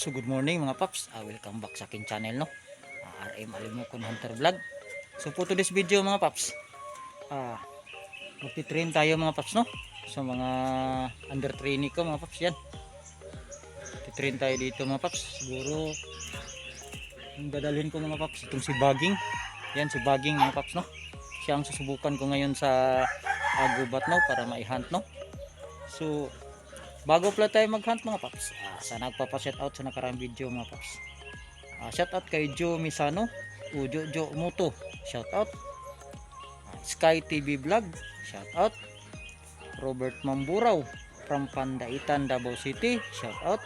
So good morning mga paps. Ah, welcome back sa aking channel no. Ah, RM Alimukon Hunter Vlog. So for today's video mga paps. Ah, magti-train tayo mga paps no. Sa mga under training ko mga paps yan. Titrain tayo dito mga paps. Siguro ang dadalhin ko mga paps itong si Baging. Yan si Baging mga paps no. Siya ang susubukan ko ngayon sa agubat no para maihunt no. So Bago pala tayo mag-hunt mga paps, ah, sa nagpapa-shoutout sa nakaraang video mga paps. Ah, shoutout kay Joe Misano, Ujo Jo Muto, shoutout. Ah, Sky TV Vlog, shoutout. Robert Mamburaw from Pandaitan, Davao City, shoutout.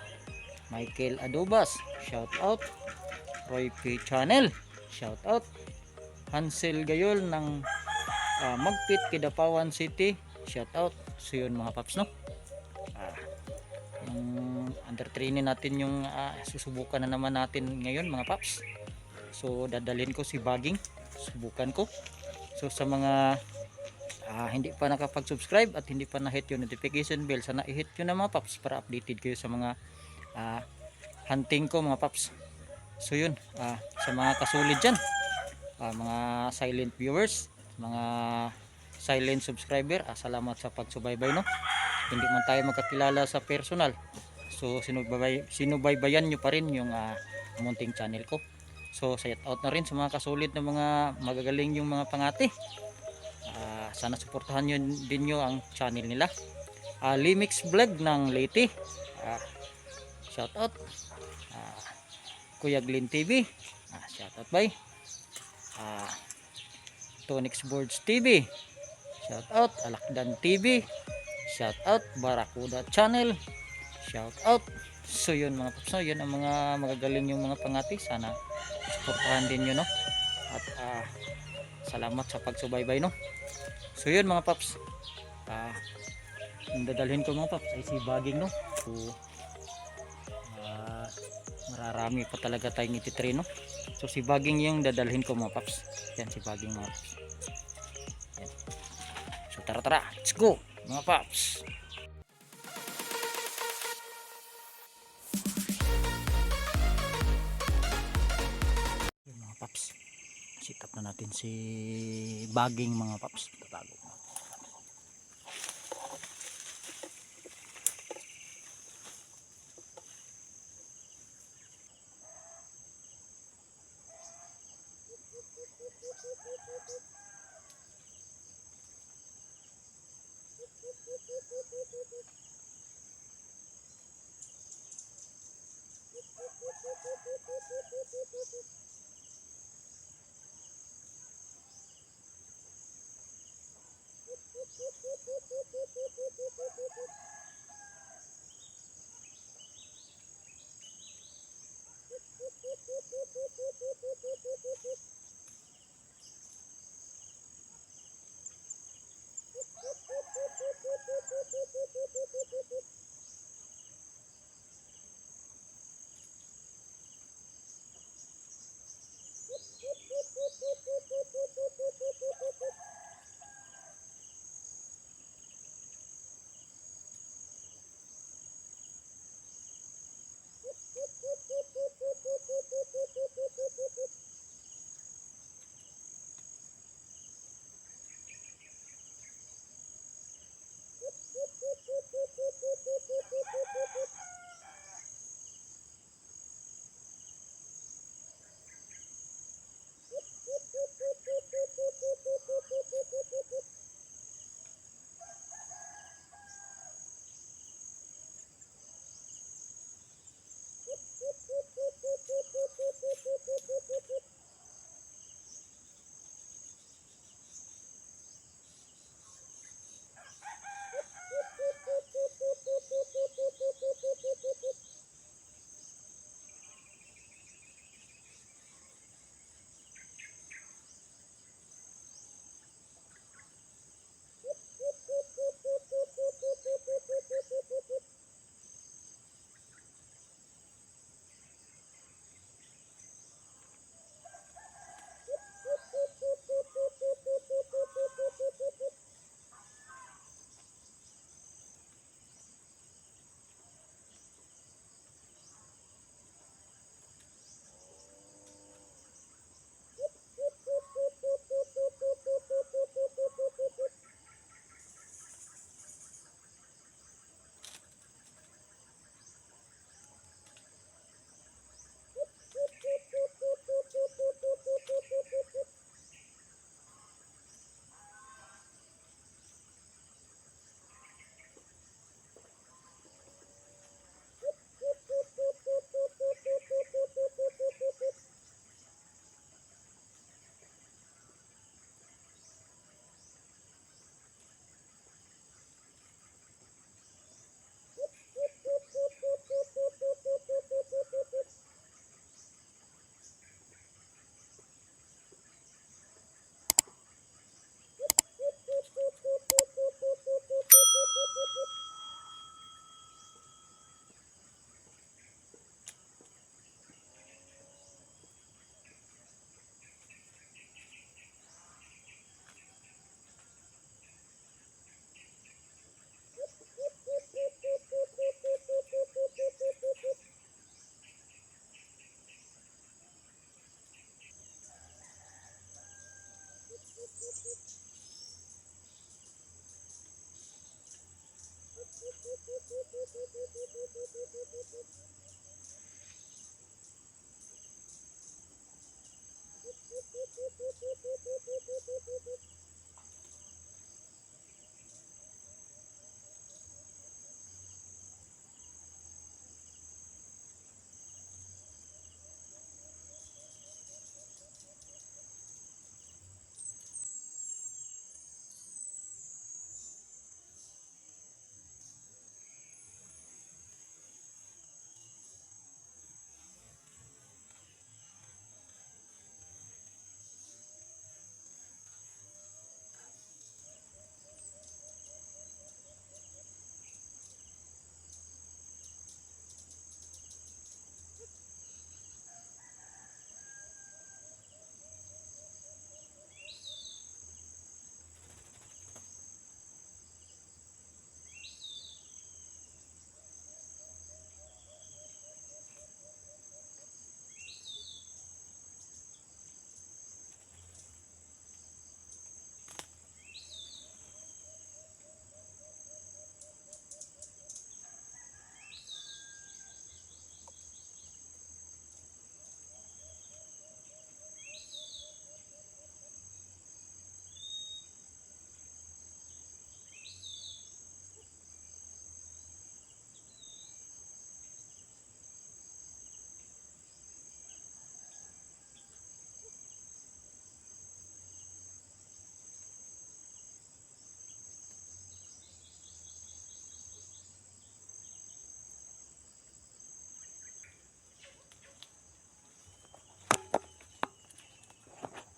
Michael Adobas, shoutout. Roy P. Channel, shoutout. Hansel Gayol ng ah, Magpit, Kidapawan City, shoutout. So yun mga paps no ah, yung under training natin yung ah, susubukan na naman natin ngayon mga paps. So dadalhin ko si Baging. Subukan ko. So sa mga ah, hindi pa nakapag subscribe at hindi pa na-hit yung notification bell sana i-hit yun na mga paps para updated kayo sa mga ah, hunting ko mga paps. So yun ah, sa mga kasulid dyan ah, mga silent viewers mga silent subscriber ah, salamat sa pagsubaybay no hindi man tayo magkakilala sa personal. So sinubay, sinubaybayan nyo pa rin yung ah, munting channel ko. So shout out na rin sa mga kasulid na mga magagaling yung mga pangati. Ah, sana suportahan nyo din nyo ang channel nila. Ah, Limix Vlog ng Leyte. Ah, shout out. Ah, Kuya Glenn TV Ah, shout out bye. Ah, Tonix Boards TV shout out Alakdan TV shout out Barakuda Channel. Shout out. So yun mga paps no? yun ang mga magagaling yung mga pangati. Sana suportahan din nyo no? At ah, salamat sa pagsubaybay no? So yun mga paps. Yung dadalhin ko mga paps ay si Baging no? So ah, mararami pa talaga tayong ititrain no? So si Baging yung dadalhin ko mga paps. Yan si Baging mga paps. Yan. so tara tara. Let's go mga paps. Mga paps. Sit up na natin si baging mga paps. Tatago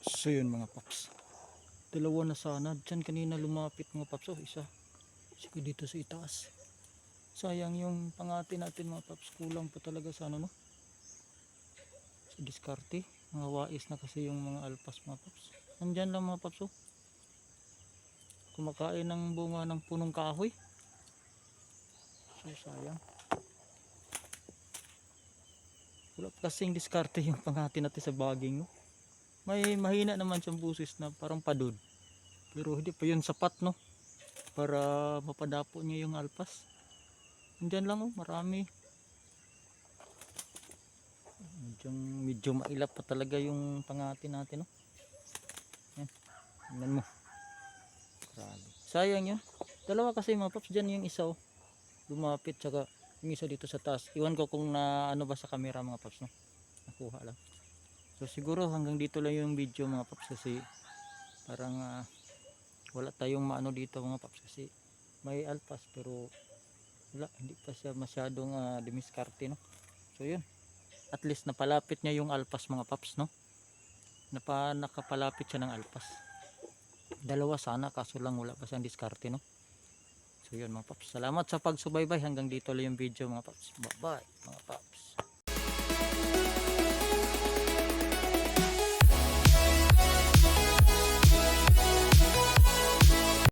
So yun mga paps. Dalawa na sana. Diyan kanina lumapit mga paps. Oh, isa. Sige dito sa itaas. Sayang yung pangati natin mga paps. Kulang pa talaga sa ano no. Sa diskarte. Mga wais na kasi yung mga alpas mga paps. Nandyan lang mga paps oh. Kumakain ng bunga ng punong kahoy. So sayang. Wala pa kasing diskarte yung pangati natin sa baging no. May mahina naman siyang busis na parang padud. Pero hindi pa yun sapat no. Para mapadapo niya yung alpas. Andyan lang oh, marami. Medyo, medyo mailap pa talaga yung pangati natin no. Yan. Tingnan mo. Grabe. Sayang yun. Dalawa kasi mga paps dyan yung isa oh. Lumapit tsaka yung isa dito sa taas. Iwan ko kung na ano ba sa camera mga paps no. Nakuha lang. So siguro hanggang dito lang yung video mga paps kasi parang ah, wala tayong maano dito mga paps kasi may alpas pero wala hindi pa siya masyadong uh, dimiskarte no. So yun. At least napalapit niya yung alpas mga paps no. Napa, nakapalapit siya ng alpas. Dalawa sana kaso lang wala pa siyang diskarte no. So yun mga paps. Salamat sa pagsubaybay hanggang dito lang yung video mga paps. Bye bye mga paps.